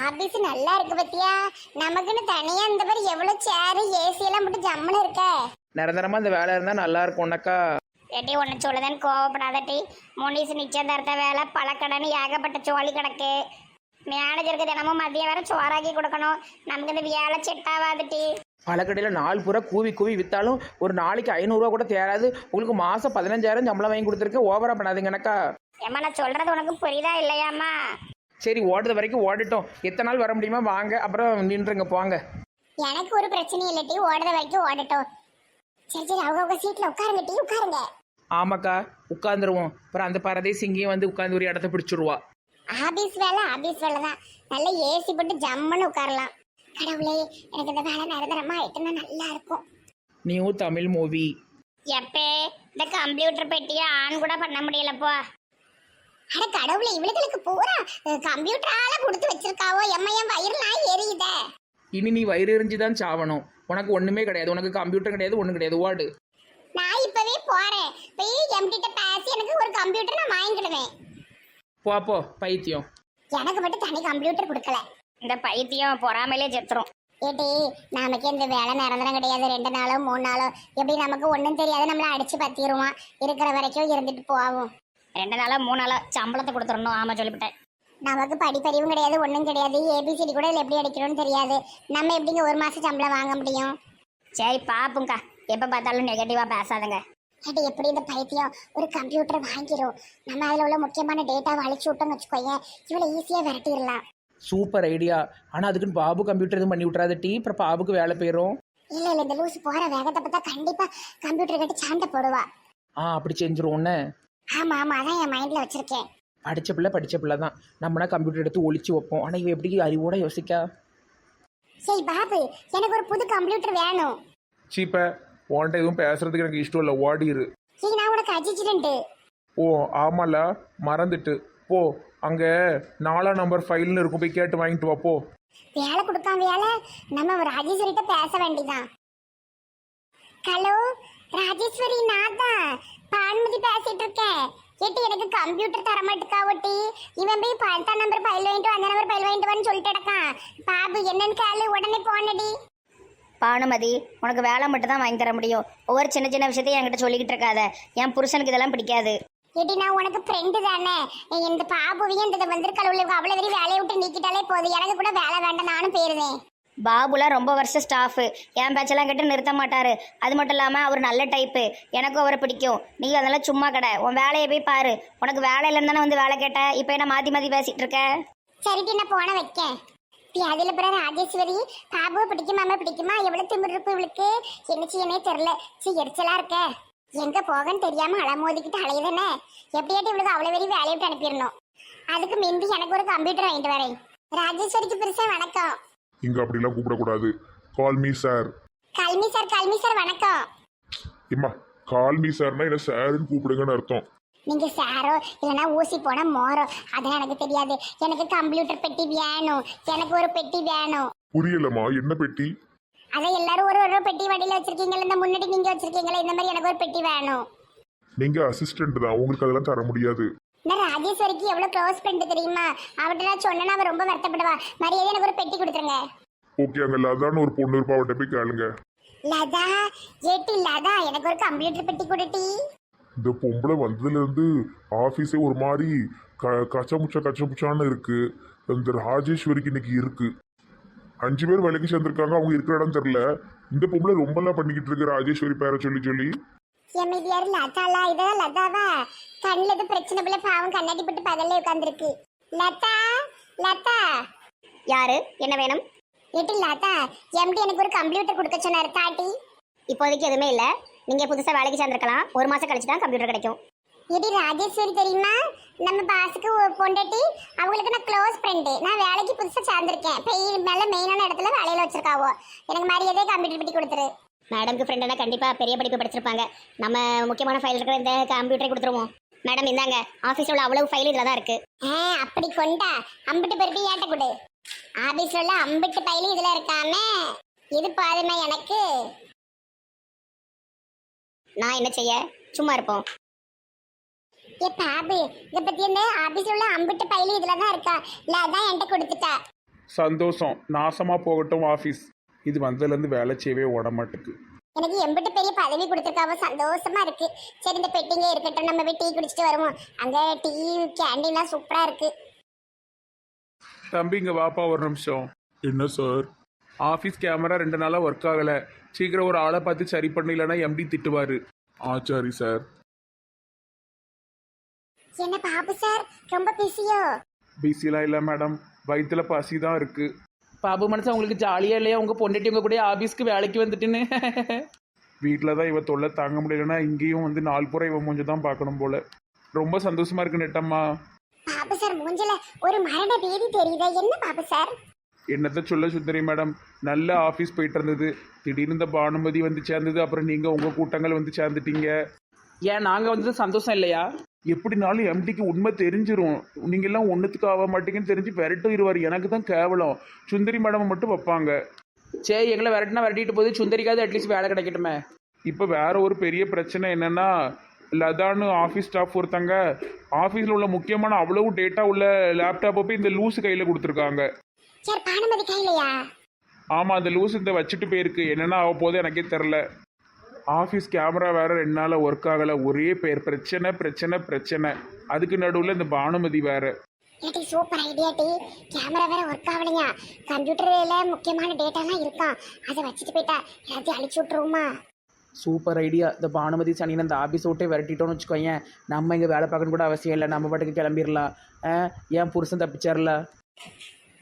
Office நல்லா இருக்கு பத்தியா? நமக்குன்னு தனியா இந்த மாதிரி எவ்வளவு சேரு ஏசி எல்லாம் போட்டு ஜம்முன்னு இருக்க? நிரந்தரமாக இந்த வேலை இருந்தால் நல்லா இருக்கும்னாக்கா ஏட்டி ஒன்று சொல்லுதேன்னு கோவப்படாதட்டி முனிஸ் நிச்சயதார்த்த வேலை பழக்கடன்னு ஏகப்பட்ட சோழி கிடக்கு. மேனேஜருக்கு தினமும் மதியம் வேற சோறாக்கி கொடுக்கணும். நமக்கு இந்த வேலை செட் ஆகாதுட்டி பழக்கடையில் நாலு பூரா கூவி கூவி விற்றாலும் ஒரு நாளைக்கு ஐநூறுரூவா கூட தேராது. உங்களுக்கு மாதம் பதினஞ்சாயிரம் சம்பளம் வாங்கி கொடுத்துருக்கேன் ஓவராக பண்ணாதீங்கனாக்கா ஏம்மா நான் சொல்றது உனக்கு புரியுதா இல்லையாம்மா? சரி ஓடுறது வரைக்கும் ஓடிட்டோம். எத்தனை நாள் வர முடியுமா வாங்க அப்புறம் நின்றுங்க போங்க. எனக்கு ஒரு பிரச்சனையும் இல்லட்டி ஓடுற வரைக்கும் ஓடட்டும். சரி சரி அவங்க அவங்க சீட்ல உட்காருங்க டீ. உட்காருங்க. ஆமாக்கா உட்காந்துருவோம் அப்புறம் அந்த பரதேசி இங்கேயும் வந்து உட்காந்து ஒரு இடத்த பிடிச்சிருவா. ஆபீஸ் வேலை ஆபீஸ் வேலை தான். நல்ல ஏசி போட்டு ஜம்முன்னு உட்காரலாம். கடவுளே எனக்கு இந்த வேலை நிரந்தரமா ஆயிட்டுன்னா நல்லா இருக்கும். New Tamil movie. எப்பே இந்த கம்ப்யூட்டர் பெட்டியை ஆன் கூட பண்ண முடியலப்போ. அட கடவுளே இவளுகளுக்கு பூரா கம்ப்யூட்டரால கொடுத்து வச்சிருக்காவோ? எம்மையம் வயிறுலாம் எரியுதே. இனி நீ வயிறு எரிஞ்சு தான் சாவணும். உனக்கு ஒன்றுமே கிடையாது. உனக்கு கம்ப்யூட்டர் கிடையாது ஒன்றும் கிடையாது. ஓடு. நான் இப்பவே போறேன். போய் எம்கிட்ட பேசி எனக்கு ஒரு கம்ப்யூட்டர் நான் வாங்கிடுவேன் போ போ. பைத்தியம். எனக்கு மட்டும் தனி கம்ப்யூட்டர் கொடுக்கல. இந்த பைத்தியம் பொறாமையிலே செத்துரும். ஏட்டி நமக்கு இந்த வேலை நிரந்தரம் கிடையாது. ரெண்டு நாளோ மூணு நாளோ. எப்படி நமக்கு ஒன்றும் தெரியாது. நம்மள அடிச்சு பத்திடுவான் இருக்கிற வரைக்கும் இருந்துட்டு போவோம். ரெண்டு நாளோ மூணு நாளோ சம்பளத்தை கொடுத்துடணும் ஆமா சொல்லிவிட்டேன். நமக்கு படிப்பறிவும் கிடையாது ஒன்றும் கிடையாது. ஏபிசிடி கூட இதில் எப்படி அடிக்கணும்னு தெரியாது. நம்ம எப்படிங்க ஒரு மாதம் சம்பளம் வாங்க முடியும்? சரி பாப்புங்கக்கா எப்போ பார்த்தாலும் நெகட்டிவாக பேசாதுங்க. ஏட்டி எப்படி இந்த பைத்தியம்? ஒரு கம்ப்யூட்டர் வாங்கிரும். நம்ம அதில் உள்ள முக்கியமான டேட்டாவை அழிச்சு விட்டோம்னு வச்சுக்கோங்க இவ்வளோ ஈஸியாக விரட்டிடலாம். சூப்பர் ஐடியா ஆனால் அதுக்குன்னு பாபு கம்ப்யூட்டர் எதுவும் பண்ணி விட்றாத டீ. அப்புறம் பாபுக்கு வேலை போயிடும் இல்ல இல்ல இந்த லூசு போற வேகத்தை பார்த்தா கண்டிப்பா கம்ப்யூட்டர் கிட்ட சண்டை போடுவா. ஆ அப்படி செஞ்சிருவோன்னு ஆமா ஆமா அதான் என் மைண்ட்ல வச்சிருக்கேன். படித்த பிள்ளை படித்த பிள்ளை தான். நம்மனா கம்ப்யூட்டர் எடுத்து ஒளிச்சு வைப்போம். ஆனால் இவ எப்படி அறிவோட யோசிக்கா? சரி பாபு எனக்கு ஒரு புது கம்ப்யூட்டர் வேணும். சீப்ப உன்கிட்ட எதுவும் பேசுறதுக்கு எனக்கு இஷ்டம் இல்லை. ஓடிரு சரி நான் உனக்கு அஜிச்சிடன்ட்டு ஓ ஆமால. மறந்துட்டு. போ அங்கே நாலாம் நம்பர் ஃபைல்னு இருக்கும். போய் கேட்டு வாங்கிட்டு வா போ. வேலை கொடுக்காம வேலை. நம்ம ராஜேஸ்வரிட்ட பேச வேண்டிதான். ஹலோ ராஜேஸ்வரி நான் தான் பானுமதி பேசிட்டு இருக்கேன் ஏட்டி எனக்கு கம்ப்யூட்டர் தர மாட்டுக்கா ஒட்டி. இவன் போய் பத்தாம் நம்பர் பயில் வாங்கிட்டு அந்த நம்பர் பயில் வாங்கிட்டு வான்னு சொல்லிட்டு கிடக்கான். பாபு என்னன்னு கேளு உடனே போனடி பானுமதி உனக்கு வேலை மட்டும் தான் வாங்கி தர முடியும். ஒவ்வொரு சின்ன சின்ன விஷயத்தையும் என்கிட்ட சொல்லிக்கிட்டு இருக்காத. என் புருஷனுக்கு இதெல்லாம் பிடிக்காது. ஏடி நான் உனக்கு ஃப்ரெண்டு தானே. இந்த பாபுவையும் இந்த வந்திருக்கல அவ்வளோ வரையும் வேலையை விட்டு நீக்கிட்டாலே போதும். எனக்கு கூட வேலை வேண்டாம் நானும் போயிருந்தேன் பாபுலாம் ரொம்ப வருஷம் ஸ்டாஃபு என் பேச்செல்லாம் கேட்டு நிறுத்த மாட்டார். அது மட்டும் இல்லாமல் அவர் நல்ல டைப்பு எனக்கும் அவரை பிடிக்கும். நீ அதெல்லாம் சும்மா கடை. உன் வேலையை போய் பாரு. உனக்கு வேலை இல்லைன்னு தானே வந்து வேலை கேட்ட இப்போ என்ன மாற்றி மாற்றி பேசிகிட்டு இருக்க? சரிட்டி நான் போன வைக்கேன். அதில் பிறகு ராஜேஸ்வரி பாபுவை பிடிக்குமாம பிடிக்குமா? எவ்வளோ திமிர் இருக்கு இவளுக்கு? என்ன செய்யனே தெரில சரி எரிச்சலாக இருக்க. எங்கே போகன்னு தெரியாம அலமோதிக்கிட்டு அலையுதானே எப்படியாட்டி இவளுக்கு அவ்வளோ வரையும் வேலையை விட்டு அனுப்பிடணும். அதுக்கு மிந்தி எனக்கு ஒரு கம்ப்யூட்டர் வாங்கிட்டு வரேன். ராஜேஸ்வரிக்கு பெருசாக வணக்கம். இங்க அப்படிலாம் கூப்பிடக்கூடாது. Call me sir call me sir call me sir வணக்கம். இம்மா கால் மீ சார்னா என்ன சார்னு கூப்பிடுங்கன்னு அர்த்தம். நீங்க சாரோ இல்லைன்னா ஊசி போட மோரோ. அதான் எனக்கு தெரியாது. எனக்கு கம்ப்யூட்டர் பெட்டி வேணும். எனக்கு ஒரு பெட்டி வேணும். புரியலம்மா என்ன பெட்டி? அதான் எல்லாரும் ஒரு ஒரு பெட்டி வண்டியில வச்சிருக்கீங்களா இந்த முன்னாடி நீங்க வச்சிருக்கீங்களா இந்த மாதிரி எனக்கு ஒரு பெட்டி வேணும். நீங்க அசிஸ்டன்ட் தான். உங்களுக்கு அதெல்லாம் தர முடியாது. நான் ராஜேஸ்வரிக்கு எவ்வளவு க்ளோஸ் ஃப்ரெண்டு தெரியுமா? அவர்கிட்ட நான் சொன்னா அவ ரொம்ப வருத்தப்படுவா. மரியாதை எனக்கு ஒரு பெட்டி கொடுத்துருங்க. ஓகே அங்க லதான்னு ஒரு பொண்ணு இருப்பா அவட்ட போய் கேளுங்க. லதா? ஏட்டி லதா எனக்கு ஒரு கம்ப்யூட்டர் பெட்டி கொடுட்டி இந்த பொம்பளை வந்ததுல இருந்து ஆபீஸே ஒரு மாதிரி க கச்சமுச்சா கச்சமுச்சான்னு இருக்கு. இந்த ராஜேஸ்வரிக்கு இன்னைக்கு இருக்கு. அஞ்சு பேர் வேலைக்கு சேர்ந்திருக்காங்க அவங்க இருக்கிற இடம் தெரியல. இந்த பொம்பளை ரொம்பலாம் பண்ணிக்கிட்டு இருக்கு ராஜேஸ்வரி பேரை சொல்லி சொல்லி. எம்ஐடிஆர் லதாலா இதெல்லாம் லதாவா? கண்ணில் எதுவும் பிரச்சனை போல பாவம் கண்ணாடி போட்டு பகல்ல உட்காந்துருக்கு லதா லதா. யாரு? என்ன வேணும்? ஏட்டி லதா எம்டி எனக்கு ஒரு கம்ப்யூட்டர் கொடுக்க சொன்னாரு தாட்டி. இப்போதைக்கு எதுவுமே இல்லை. நீங்கள் புதுசாக வேலைக்கு சேர்ந்துருக்கலாம். ஒரு மாதம் கழிச்சு தான் கம்ப்யூட்டர் கிடைக்கும். இது ராஜேஸ்வரி தெரியுமா? நம்ம பாஸுக்கு பொண்டாட்டி அவங்களுக்கு நான் க்ளோஸ் ஃப்ரெண்டு நான் வேலைக்கு புதுசாக சேர்ந்திருக்கேன். பெய் நல்ல மெயினான இடத்துல வேலையில் வச்சிருக்காவோ. எனக்கு மரியாதை கம்ப்யூட்டர் பெட்டி கொடுத்துரு. மேடம்க்கு ஃப்ரெண்டுனா கண்டிப்பாக பெரிய படிப்பு படிச்சிருப்பாங்க. நம்ம முக்கியமான ஃபைல் இருக்கிற இந்த கம்ப்யூட்டரை கொடுத்துருவோம். மேடம் இந்தாங்க. ஆஃபீஸில் உள்ள அவ்வளவு ஃபைல் இதில் தான் இருக்குது ஆ அப்படி கொண்டா? அம்பிட்டு பெருட்டி ஏட்ட கொடு. ஆபீஸ்ல உள்ள அம்பிட்டு பையில இதுல இருக்காம. இது பாருமே எனக்கு. நான் என்ன செய்ய? சும்மா இருப்போம். ஏ பாபு இத பத்தி இந்த ஆபீஸ்ல உள்ள அம்பிட்டு பையில இதுல தான் இருக்கா? இல்ல அதான் என்கிட்ட கொடுத்துட்டா. சந்தோஷம். நாசமாக போகட்டும் ஆஃபீஸ் இது வந்ததுலேருந்து வேலை செய்யவே ஓட மாட்டுக்கு எனக்கு எம்பிட்டு பெரிய பதவி கொடுத்துருக்காவோ சந்தோஷமா இருக்கு. சரி இந்த பெட்டிங்க இருக்கட்டும் நம்ம போய் டீ குடிச்சிட்டு வருவோம். அங்க டீ கேண்டீன்லாம் சூப்பரா இருக்கு. தம்பி இங்கே வாப்பா ஒரு நிமிஷம். என்ன சார்? ஆஃபீஸ் கேமரா ரெண்டு நாளாக ஒர்க் ஆகலை. சீக்கிரம் ஒரு ஆளை பார்த்து சரி பண்ணலைன்னா எம்டி திட்டுவார். ஆ சரி சார். என்ன பாபு சார்? ரொம்ப பிஸியோ பிஸிலாம் இல்லை மேடம் வயிற்றுல பசி தான் இருக்குது பாபு மனசு உங்களுக்கு ஜாலியாக இல்லையா? உங்கள் பொண்டாட்டி உங்கள் கூட ஆஃபீஸ்க்கு வேலைக்கு வந்துட்டுன்னு. வீட்டில் தான் இவ தொல்லை தாங்க முடியலன்னா இங்கேயும் வந்து நாலு புறம் இவ மூஞ்சி தான் பார்க்கணும் போல. ரொம்ப சந்தோஷமா இருக்கு நெட்டம்மா. பாபு சார் மூஞ்சில ஒரு மரண பீதி தெரியுதா? என்ன பாபு சார்? என்னத்த சொல்ல சுந்தரி மேடம் நல்ல ஆஃபீஸ் போயிட்டு இருந்தது. திடீர்னு இந்த பானுமதி வந்து சேர்ந்தது அப்புறம் நீங்கள் உங்கள் கூட்டங்கள் வந்து சேர்ந்துட்டீங்க. ஏன் நாங்கள் வந்து சந்தோஷம் இல்லையா? எப்படினாலும் எம்டிக்கு உண்மை தெரிஞ்சிரும். நீங்க எல்லாம் ஒன்றுத்துக்கு ஆக மாட்டீங்கன்னு தெரிஞ்சு விரட்டிடுவார் எனக்கு தான் கேவலம். சுந்தரி மேடம் மட்டும் வைப்பாங்க. சரி எங்களை விரட்டினா விரட்டிட்டு போது சுந்தரிக்காவது அட்லீஸ்ட் வேலை கிடைக்கட்டுமே. இப்போ வேற ஒரு பெரிய பிரச்சனை என்னன்னா லதான்னு ஆஃபீஸ் ஸ்டாஃப் ஒருத்தங்க ஆஃபீஸில் உள்ள முக்கியமான அவ்வளவு டேட்டா உள்ள லேப்டாப்பை போய் இந்த லூசு கையில் கொடுத்துருக்காங்க. சார் பானுமதி கையிலையா? ஆமாம் அந்த லூஸ் இந்த வச்சுட்டு போயிருக்கு. என்னென்ன ஆக போகுது எனக்கே தெரில ஆஃபீஸ் கேமரா வேற ரெண்டு நாளாக ஒர்க் ஆகலை. ஒரே பேர் பிரச்சனை பிரச்சனை பிரச்சனை. அதுக்கு நடுவில் இந்த பானுமதி வேற. ஏடி சூப்பர் ஐடியா டி கேமரா வேற ஒர்க் ஆகலையா? கம்ப்யூட்டர்ல முக்கியமான டேட்டாலாம் இருக்கான் அதை வச்சுட்டு போயிட்டா எல்லாத்தையும் அழிச்சு விட்டுருவோமா? சூப்பர் ஐடியா இந்த பானுமதி சனின்னு அந்த ஆஃபீஸ் விட்டே விரட்டிட்டோம்னு வச்சுக்கோயேன். நம்ம இங்கே வேலை பார்க்கணும் கூட அவசியம் இல்லை. நம்ம பாட்டுக்கு கிளம்பிடலாம் ஏன் புருஷன் தப்பிச்சார்ல?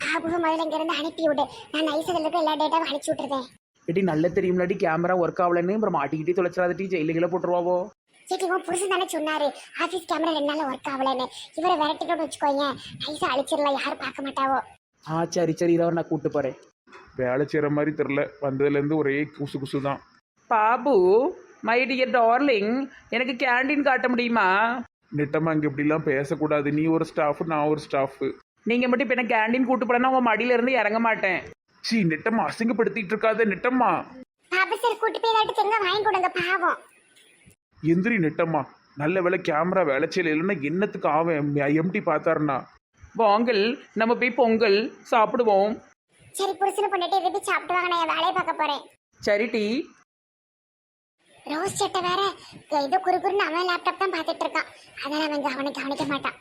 பாபுவை முதல்ல இங்க இருந்து அனுப்பி விடு. நான் நைசதில் இருக்க எல்லா டேட்டாவும் அழிச்சு விட்டுறேன். எட்டி நல்ல தெரியும்லாட்டி கேமரா ஒர்க் ஆகலன்னு அப்புறம் மாட்டிக்கிட்டே தொலைச்சிடாதட்டி ஜெயிலுகளை போட்டுருவாவோ? சேட்டி உன் புருஷன் தானே சொன்னாரு ஆபீஸ் கேமரா ரெண்டு நாள் ஒர்க் ஆகலைன்னு இவரை விரட்டிட்டோம்னு வச்சுக்கோங்க நைஸா அழிச்சிடலாம் யாரும் பார்க்க மாட்டாவோ? ஆ சரி சரி இதை நான் கூப்பிட்டு போகிறேன் வேலை செய்கிற மாதிரி தெரில வந்ததுலேருந்து ஒரே குசு குசு தான் பாபு மை டியர் டார்லிங் எனக்கு கேண்டீன் காட்ட முடியுமா? நெட்டமாக இங்கே இப்படிலாம் பேசக்கூடாது. நீ ஒரு ஸ்டாஃபு நான் ஒரு ஸ்டாஃபு நீங்கள் மட்டும் இப்போ என்ன கேண்டீன் கூட்டு போனா உங்கள் மடியில இருந்து இறங்க மாட்டேன். சீ நெட்டம்மா அசிங்கப்படுத்திட்டு இருக்காத நெட்டம்மா. பாபு சார் கூட்டு போய் ஏதாட்டு தெங்க வாங்கி கொடுங்க பாவம். எந்திரி நெட்டம்மா. நல்ல வேலை கேமரா வேலை செய்யல இல்லைன்னா என்னத்துக்கு ஆவன் எம்டி பார்த்தாருன்னா. வாங்கல் நம்ம போய் பொங்கல் சாப்பிடுவோம். சரி புருஷனை பண்ணிட்டு இதை போய் சாப்பிட்டு வாங்க நான் என் வேலையை பார்க்க போறேன். சரி டீ. ரோஸ் சட்டை வேற ஏதோ குறுகுறுன்னு அவன் லேப்டாப் தான் பார்த்துட்டு இருக்கான். அதனால அவன் கவனி கவனிக்க மாட்டான்.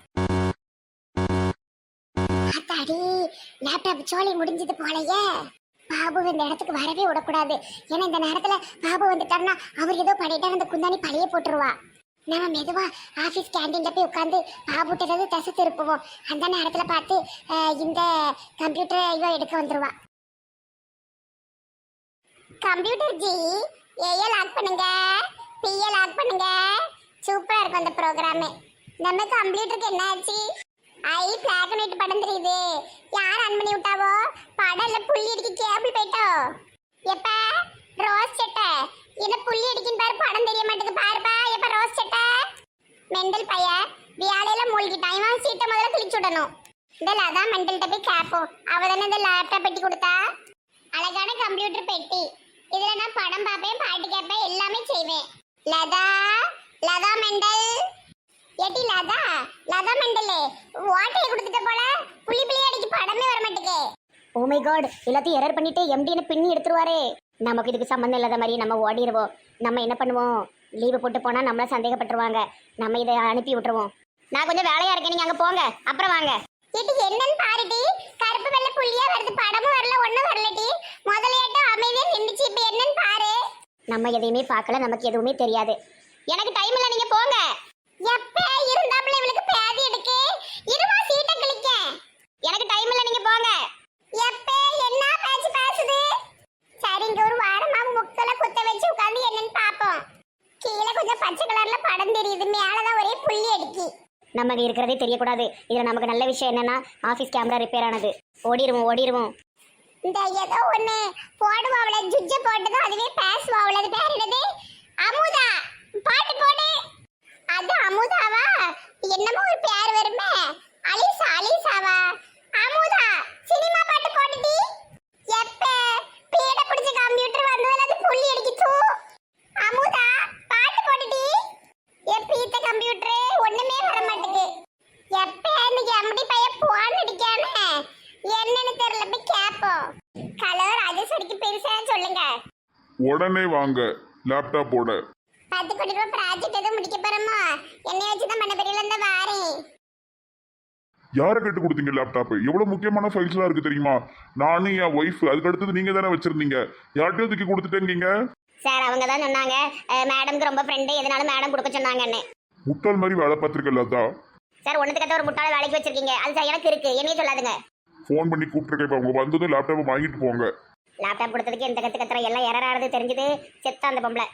அடி லேப்டாப் சோலி முடிஞ்சது போலயே. பாபு இந்த இடத்துக்கு வரவே விடக்கூடாது. ஏன்னா இந்த நேரத்துல பாபு வந்துட்டாருன்னா அவர் ஏதோ பண்ணிட்டா அந்த குந்தாணி பழைய போட்டுருவா. நம்ம மெதுவா ஆபீஸ் கேண்டீன்ல போய் உட்காந்து பாபுட்ட ஏதாவது தசை திருப்புவோம். அந்த நேரத்துல பார்த்து இந்த கம்ப்யூட்டரை இவ எடுக்க வந்துருவா. கம்ப்யூட்டர் ஜி ஏஏ லாக் பண்ணுங்க. பிஏ லாக் பண்ணுங்க. சூப்பரா இருக்கும் அந்த ப்ரோக்ராமு நம்ம கம்ப்யூட்டருக்கு என்ன ஆச்சு? ஐ பிளாக் அண்ட் ஒயிட் படம் தெரியுது. யார் ஆன் பண்ணி விட்டாவோ? படம்ல புள்ளி அடிக்க கேபிள் போயிட்டோ. எப்ப? ரோஸ் சட்டை. என்ன புள்ளி அடிக்கின்னு பாரு படம் தெரிய மாட்டேங்குது. பாருப்பா எப்ப ரோஸ் சட்டை? மெண்டல் பைய வியாழையில மூழ்கிட்டான் இவன் சீட்டை முதல்ல கிழிச்சு விடணும். இந்த லதா மெண்டல்கிட்ட போய் கேட்போம் அவ தானே இந்த லேப்டாப் பெட்டி கொடுத்தா? அழகான கம்ப்யூட்டர் பெட்டி. இதுல நான் படம் பார்ப்பேன் பாட்டு கேட்பேன் எல்லாமே செய்வேன். லதா மெண்டல் ஏட்டி லதா மெண்டல் வாட்டையை கொடுத்துட்ட போல புள்ளி புள்ளி அடிக்கு படமே வர மாட்டேங்குது ஓ மை காட் எல்லாத்தையும் எரர் பண்ணிட்டு எம்டின்னு பின்னி எடுத்துருவாரே. நமக்கு இதுக்கு சம்மந்தம் இல்லாத மாதிரி நம்ம ஓடிடுவோம் நம்ம என்ன பண்ணுவோம்? லீவு போட்டு போனா நம்மள சந்தேகப்பட்டுருவாங்க. நம்ம இதை அனுப்பி விட்டுருவோம். நான் கொஞ்சம் வேலையா இருக்கேன். நீங்க அங்க போங்க. அப்புறம் வாங்க. ஏட்டி என்னன்னு பாருடி கருப்பு வெள்ளை புள்ளியா வருது. படமும் வரல ஒண்ணும் வரலடி முதல்ல ஏட்டம் அமைதியா நின்னுச்சு. இப்ப என்னன்னு பாரு. நம்ம எதையுமே பார்க்கல. நமக்கு எதுவுமே தெரியாது எனக்கு டைம் இல்லை நீங்க போங்க எப்ப இருந்தாப்புல இவளுக்கு பேதி எடுக்கு இருமா சீட்டை கிளிக்க எனக்கு டைம் இல்லை நீங்க போங்க எப்ப என்ன பேச்சு பேசுது சரி இங்க ஒரு வாரமா முக்கல குத்த வச்சு உட்கார்ந்து என்னன்னு பாப்போம் கீழே கொஞ்சம் பச்சை கலர்ல படம் தெரியுது மேலதான் ஒரே புள்ளி அடிக்கி. நமக்கு இருக்கிறதே தெரியக்கூடாது. இதுல நமக்கு நல்ல விஷயம் என்னன்னா ஆபீஸ் கேமரா ரிப்பேர் ஆனது. ஓடிடுவோம் ஓடிடுவோம் இந்த ஏதோ ஒண்ணு போடுவாவுல ஜுஜ்ஜ போட்டதும் அதுவே பேசுவாவுல அது பேர் என்னது? அமுதா. பாட்டு போடு அது அமுதாவா என்னமோ ஒரு பேர் வருமே அலிசா அலிசாவா அமுதா சினிமா பாட்டு போட்டுடி எப்ப பீட பிடிச்ச கம்ப்யூட்டர் வந்ததுல அது புள்ளி அடிக்குது அமுதா பாட்டு போட்டுடி என் பீத்த கம்ப்யூட்டர் ஒண்ணுமே வர மாட்டேங்குது எப்ப இன்னைக்கு எம்டி பையன் போன் அடிக்கானே என்னன்னு தெரியல போய் ஹலோ ராஜேஸ்வரிக்கு பெருசா சொல்லுங்க உடனே வாங்க லேப்டாப்போட பத்து கோடி ரூபாய் ப்ராஜெக்ட் எதுவும் முடிக்க போறோமா? என்னைய வச்சு தான் பண்ண பெரியல இருந்தா வாரேன் யாரை கேட்டு கொடுத்தீங்க லேப்டாப் எவ்வளவு முக்கியமான ஃபைல்ஸ்லாம் இருக்கு தெரியுமா? நானும் என் ஒய்ஃப் அதுக்கு அடுத்தது நீங்க தானே வச்சிருந்தீங்க. யார்கிட்டயும் தூக்கி கொடுத்துட்டேங்க சார் அவங்க தான் சொன்னாங்க. மேடம்க்கு ரொம்ப ஃப்ரெண்டு எதனால மேடம் கொடுக்க சொன்னாங்கன்னு. முட்டாள் மாதிரி வேலை பார்த்துருக்கல அதான் சார் ஒன்றுக்கு கத்த ஒரு முட்டாள வேலைக்கு வச்சிருக்கீங்க. அது சார் எனக்கு இருக்கு. என்னைய சொல்லாதுங்க. ஃபோன் பண்ணி கூப்பிட்டுருக்கேன் இப்போ அவங்க வந்ததும் லேப்டாப்பை வாங்கிட்டு போங்க. லேப்டாப் கொடுத்ததுக்கு எந்த கத்து கத்துற எல்லாம் எரரானது தெரிஞ்சது. செத்தா அந்த பொம்பளை.